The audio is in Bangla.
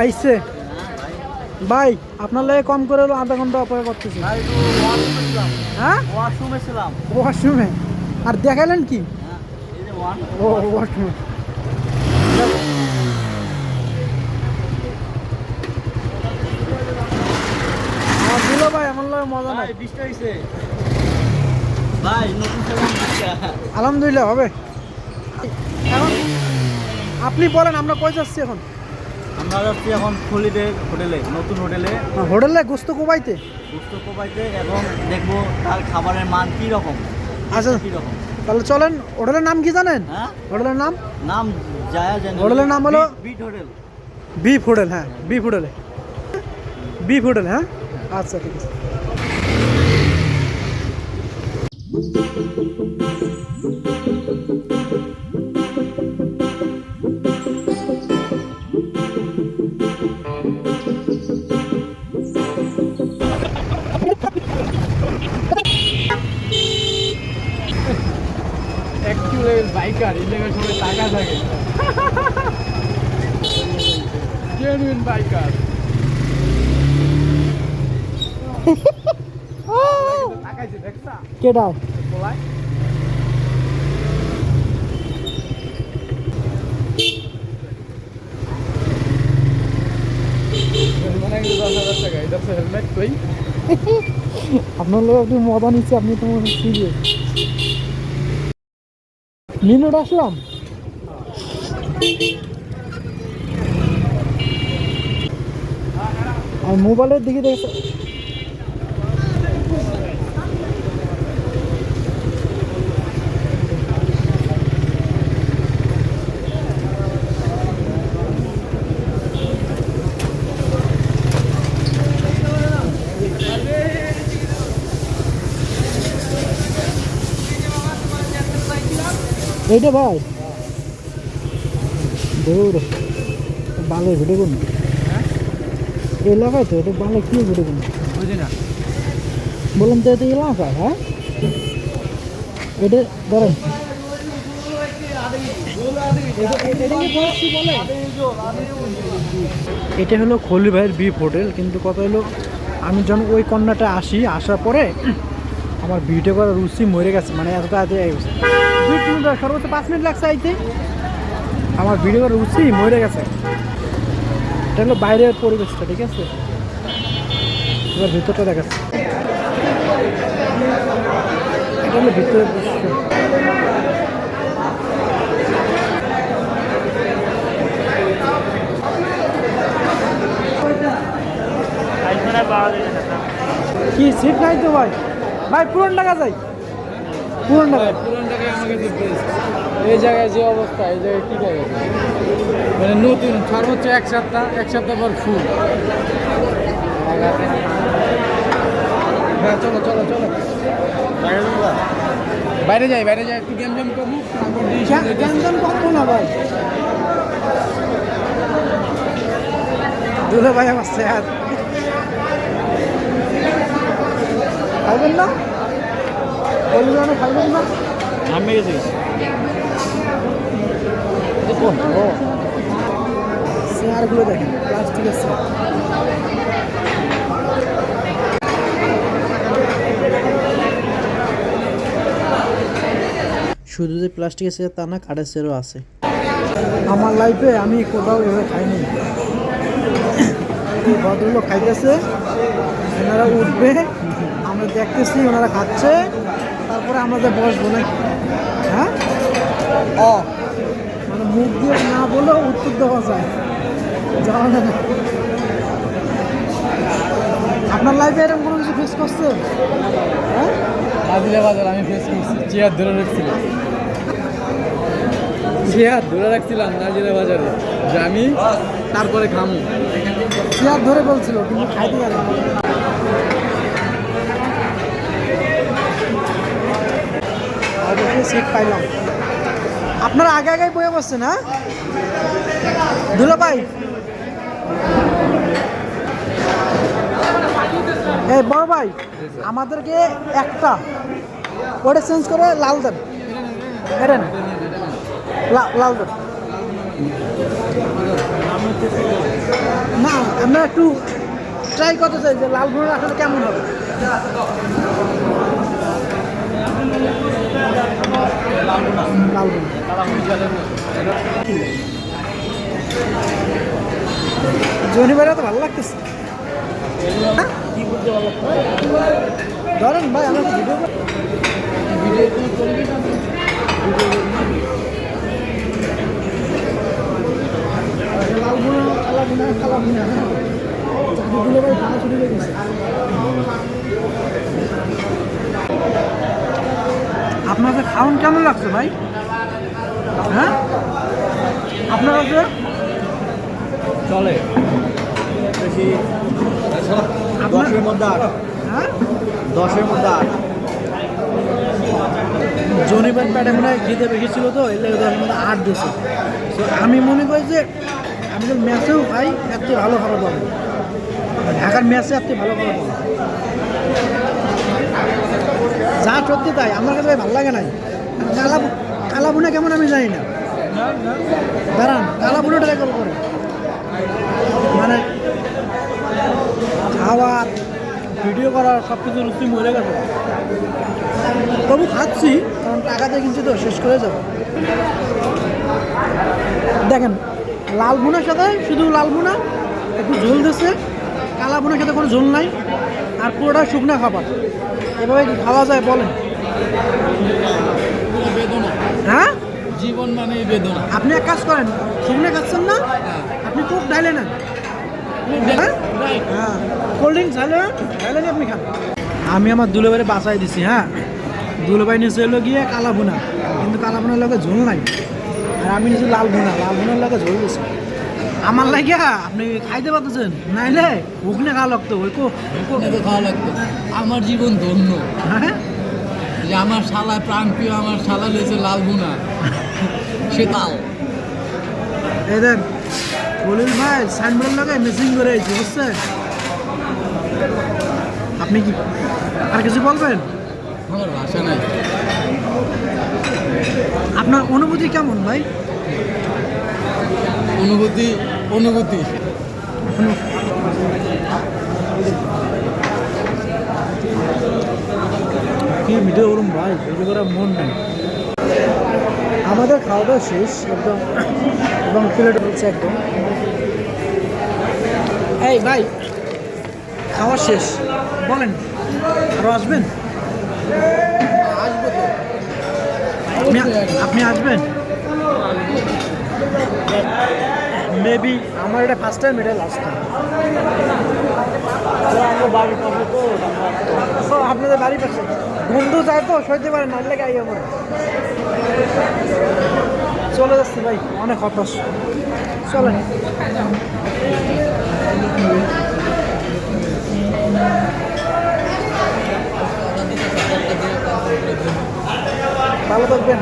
আইসে ভাই আপনার লাগে কম করে হলো আধা ঘণ্টা অপেক্ষা করতেছি। হ্যাঁ? ওয়াশরুমে ছিলাম। ওয়াশরুমে আর দেখালেন কি? হ্যাঁ ও ওয়াশরুমে ভাই আমার লাগে মজা নাই। বৃষ্টি হয়েছে ভাই নতুন আলহামদুলিল্লাহ হবে। এখন আপনি বলেন আমরা কই যাচ্ছি এখন? আমরা যাচ্ছি এখন হলিডে হোটেলে নতুন হোটেলে। হোটেলে গোস্ত কোবাইতে? গুপ্ত কোপাইতে এবং দেখব তার খাবারের মান কি রকম আচ্ছা কি রকম? তাহলে চলেন হোটেলের নাম কি জানেন? হ্যাঁ? হোটেলের নাম? নাম জায়া হোটেলের নাম হলো? Bit hotel. বিফ হোটেল হ্যাঁ বিফ হোটেলে। বিফ হোটেল হ্যাঁ? আচ্ছা ঠিক আছে। অ্যাকচুয়ালি বাইকার ইলেগের সময় টাকা থাকে। জেনুইন বাইকার কেডা বলাই আপনার লোক আপনি মজা নিচ্ছে আপনি তো সিরিয়াস মিনিট আসলাম। আর মোবাইলের দিকে দেখছে এইটা ভাই। দৌড় বালে ভিডিও করুন এলাকায় তো এটা বালে কি ভিডিও করুন বুঝি না। বললাম তো এটা এলাকায় হ্যাঁ? এটা ধরেন। এটা হলো খলি ভাইয়ের বিফ হোটেল কিন্তু কথা হলো আমি যখন ওই কন্যাটা আসি আসার পরে আমার ভিডিও করার রুচি মরে গেছে মানে এত তাড়াতাড়ি হয়ে গেছে দুই মিনিট সর্বোচ্চ পাঁচ মিনিট লাগছে আইতে। আমার ভিডিও করার রুচি মরে গেছে। এটা হলো বাইরের পরিবেশটা, ঠিক আছে? এবার ভিতরটা দেখাচ্ছে। এটা হলো ভিতরের দৃশ্য। কি সিট নাই তো ভাই? ভাই পুরন টাকা যাই। পুরন টাকা পুরান টাকায় আমাকে তো বেস্ট এই জায়গায় যে অবস্থা এই জায়গায় ঠিক আছে মানে নতুন সর্বোচ্চ এক সপ্তাহ এক সপ্তাহ পর ফুল হ্যাঁ চলো চলো চলো। বাইরে যাই বাইরে যাই একটু গেম গেম ডিসিশন নিতে- টেনশন করব না ভাই। দুলে ভাই আমার খাইবেন না? বলবেন খাইবেন না? আমি গেছি চেয়ারগুলো দেখেন প্লাস্টিকের চেয়ার। শুধু যে প্লাস্টিকের চেয়ার তা না কাঠের চেয়ারও আছে। আমার লাইফে আমি কোথাও এভাবে খাইনি। ভদ্রলোক খাইতেছে ওনারা উঠবে আমরা দেখতেছি ওনারা খাচ্ছে। তারপরে আমাদের বসবো নাকি হ্যাঁ? অ। মানে মুখ দিয়ে না বলেও উত্তর দেওয়া যায়। যাওয়া না। আপনার লাইফে এরকম কোনো কিছু ফেস করছে? হ্যাঁ? বাজার আমি ফেস করছি। চেয়ার ধরে রাখছিলাম চেয়ার ধরে রাখছিলাম নাজিলা বাজারে। যে আমি তারপরে খামু। চেয়ার ধরে বলছিল কিন্তু খাইতে গেল সিট পাইলাম। আপনারা আগে আগে বয়ে বসছেন হ্যাঁ? দুলা ভাই। এই বড় ভাই, আমাদেরকে একটা। ওটা চেঞ্জ করে লাল দেন। এটা না লাল দেন। না, আমরা একটু ট্রাই করতে চাই যে লাল ভুনাটা আসলে কেমন হবে। ভুনা জনিবারে তো ভালো লাগতেছে হ্যাঁ? ধরেন ভাই আমরা ভিডিও লাল ভুনা কালা ভুনা কালা ভুনা হ্যাঁ চাকরিগুলো ভাই ভালো শুরু হয়ে গেছে আপনার কাছে খাওয়ান কেমন লাগছে ভাই? হ্যাঁ? আপনার কাছে? চলে। বেশি দশের মধ্যে আট। হ্যাঁ? দশের মধ্যে আট। জনিবার প্যাটে মনে হয় খিদে বেশি ছিল তো এর লেগে দশের মধ্যে আট দিয়েছে। তো আমি মনে করি যে আমি যদি ম্যাচেও খাই থেকে ভালো খাবার পাবো ঢাকার ম্যাচে এত ভালো খাবার পাবো যা সত্যি তাই, আমার কাছে ভাই ভালো লাগে নাই। কালা কালা বুনা কেমন আমি জানি না। দাঁড়ান, কালা বুনাটা রেকর্ড করে মানে খাওয়ার ভিডিও করার সব কিছু রুচি মরে গেছে। তবু খাচ্ছি, কারণ টাকাতে কিনছি তো, শেষ করে যাব। দেখেন, লাল বুনার সাথে শুধু লাল বুনা, একটু ঝোল দিচ্ছে। কালা বুনার সাথে কোনো ঝোল নাই। আর পুরোটা শুকনো খাবার। এভাবে কি খাওয়া যায় বলেন? হ্যাঁ? জীবন মানে বেদনা। আপনি এক কাজ করেন শুকনো খাচ্ছেন না আপনি কোক ডাইলে নেন। হ্যাঁ? হ্যাঁ। কোল্ড ড্রিঙ্কস আপনি খান। আমি আমার দুলোবারে বাসায় দিছি হ্যাঁ? দুলোবাই নিচে এলো গিয়ে কালা ভুনা। কিন্তু কালা ভুনার লগে ঝোল নাই। আর আমি নিচে লাল ভুনা লাল ভুনার লগে ঝোল দিছি আমার লাগিয়া আপনি খাইতে পারতেছেন? নাইলে ওখানে খাওয়া লাগতো ওই কো ওখানে খাওয়া লাগতো। আমার জীবন ধন্য। হ্যাঁ? যে আমার শালা প্রাণ প্রিয় আমার শালা রয়েছে লাল গুনা সে তাও। এই দেন বলিল ভাই সাইনবোর্ড লাগে মেসিং করে আইছি বুঝছেন আপনি কি আর কিছু বলবেন? আমার ভাষা নাই। আপনার অনুভূতি কেমন ভাই? অনুভূতি অনুভূতি। কি ভিডিও করুন ভাই? ভিডিও করার মন নেই। আমাদের খাওয়া দাওয়া শেষ একদম এবং প্লেট হচ্ছে একদম। এই ভাই খাওয়া শেষ। বলেন আরও আসবেন? আপনি আসবেন? মেবি আমার এটা ফার্স্ট টাইম এটা লাস্ট টাইম আপনাদের বাড়ি পাশে। বন্ধু যায় তো, সইতে পারে না লেগে আইয়া পড়ে চলে যাচ্ছে ভাই, অনেক হতাশ। চলেন। ভালো থাকবেন।